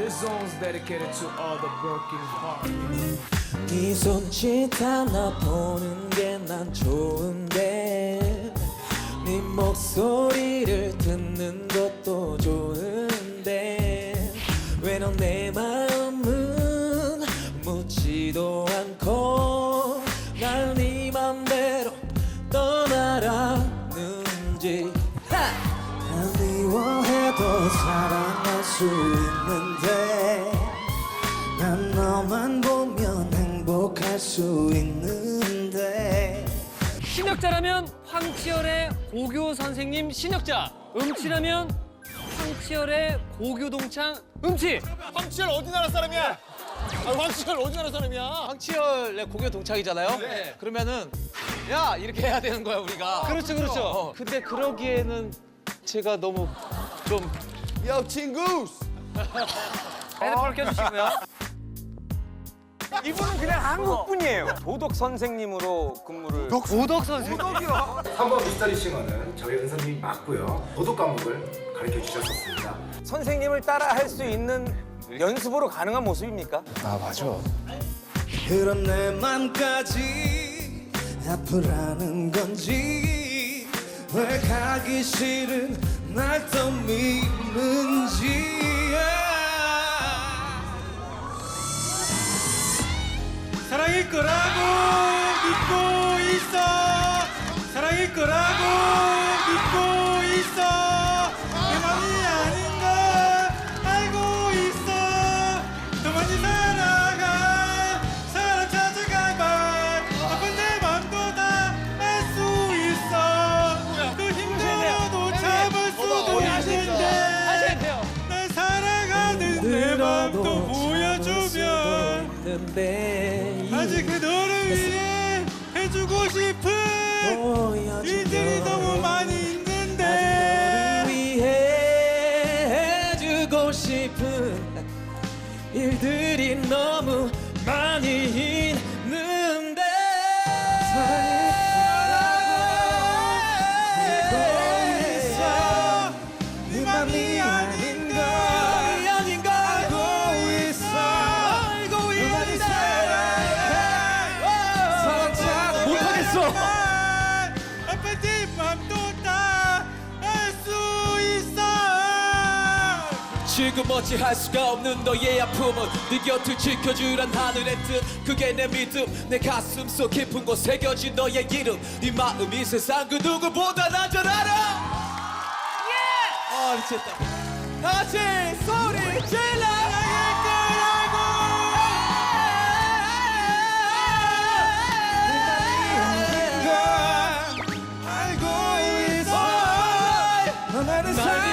This song's dedicated to all the broken hearts. 네 손짓 하나 보는 게 난 좋은데 네 목소리를 듣는 것도 좋은데 왜 넌 내 마음은 묻지도 않고 날 네 맘대로 떠나라는지 난 미워해도 사랑할 수 있는데 난 너만 보면 행복할 수 있는데 신역자라면 황치열의 고교 선생님 신역자, 음치라면 황치열의 고교 동창 음치. 황치열 어디 나라 사람이야? 아, 황치열 어디 나라 사람이야? 황치열의 고교 동창이잖아요. 그러면은 야 이렇게 해야 되는 거야 우리가. 그렇죠, 그렇죠. 어, 근데 그러기에는 제가 너무 좀 야 친구! 핸드폰을 켜주시고요. 이분은 그냥 한국 분이에요. 도덕 선생님으로 근무를. 도덕 선생님. 3번 미스터리 싱어는 저희 은선님이 맞고요. 도덕 과목을 가르쳐 주셨었습니다. 선생님을 따라 할 수 있는 연습으로 가능한 모습입니까? 그런 내 맘까지 아프라는 건지 왜 가기 싫은 날또 믿는 지 있는데 아직 그 너를 위해 해주고 싶은 일들이 너무 많이 있는데. 위해 해주고 싶은 일들이 너무 못하겠어 아픈 네 맘도 다알수 있어 지금 어찌할 수가 없는 너의 아픔은 네 곁을 지켜주란 하늘의 뜻. 그게 내 믿음 내 가슴 속 깊은 곳 새겨진 너의 이름. 네 마음이 세상 그 누구보다 난잘 알아? 아 미쳤다. 다시 소리 질러 at a time.